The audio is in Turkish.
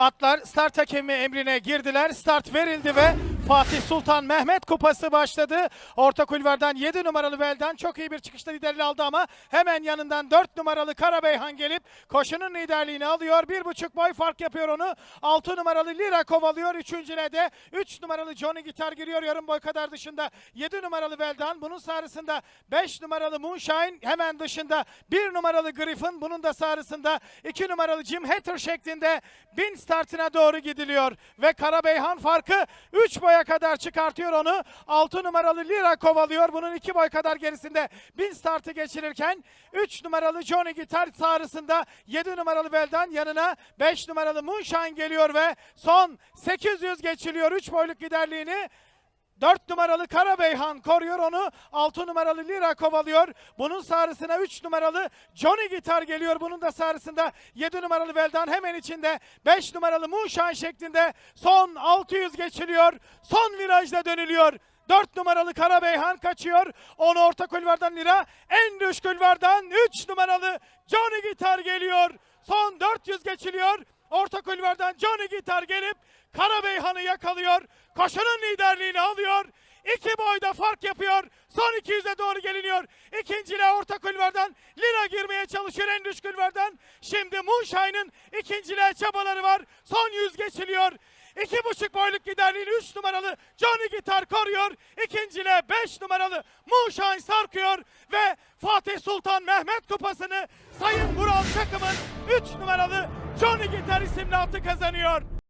Atlar start hakemi emrine girdiler. Start verildi ve Fatih Sultan Mehmet Kupası başladı. Orta kulvardan 7 numaralı Veldan çok iyi bir çıkışta liderliği aldı ama hemen yanından 4 numaralı Karabeyhan gelip koşunun liderliğini alıyor. Bir buçuk boy fark yapıyor onu. 6 numaralı Lira kovalıyor. Üçüncüle de 3 numaralı Johnny Gitar giriyor yarım boy kadar dışında. 7 numaralı Veldan bunun sarısında 5 numaralı Moonshine hemen dışında 1 numaralı Griffin bunun da sarısında 2 numaralı Jim Hatter şeklinde bin startına doğru gidiliyor ve Karabeyhan farkı 3 boya kadar çıkartıyor onu. 6 numaralı Lira kovalıyor. Bunun 2 boy kadar gerisinde bin startı geçirirken 3 numaralı Johnny Gitar sarısında 7 numaralı Veldan yanına 5 numaralı Moonshine geliyor ve son 800 geçiliyor 3 boyluk liderliğini 4 numaralı Karabeyhan koruyor onu. 6 numaralı Lira kovalıyor. Bunun sarısına 3 numaralı Johnny Gitar geliyor. Bunun da sarısında 7 numaralı Veldan hemen içinde. 5 numaralı Moonshine şeklinde son 600 geçiliyor. Son virajda dönülüyor. 4 numaralı Karabeyhan kaçıyor. Onu orta kulvardan Lira. En düş kulvardan 3 numaralı Johnny Gitar geliyor. Son 400 geçiliyor. Orta kulvardan Johnny Gitar gelip Karabeyhan'ı yakalıyor. Koşunun liderliğini alıyor. İki boyda fark yapıyor. Son 200'e doğru geliniyor. İkinciliğe orta kulvardan Lira girmeye çalışıyor en düş kulvardan. Şimdi Moonshine'ın ikinciliğe çabaları var. Son 100 geçiliyor. İki buçuk boyluk liderliğini 3 numaralı Johnny Gitar koruyor. İkinciliğe 5 numaralı Moonshine sarkıyor ve Fatih Sultan Mehmet Kupası'nı Sayın Vural takımın 3 numaralı Johnny Gitar isimli atı kazanıyor.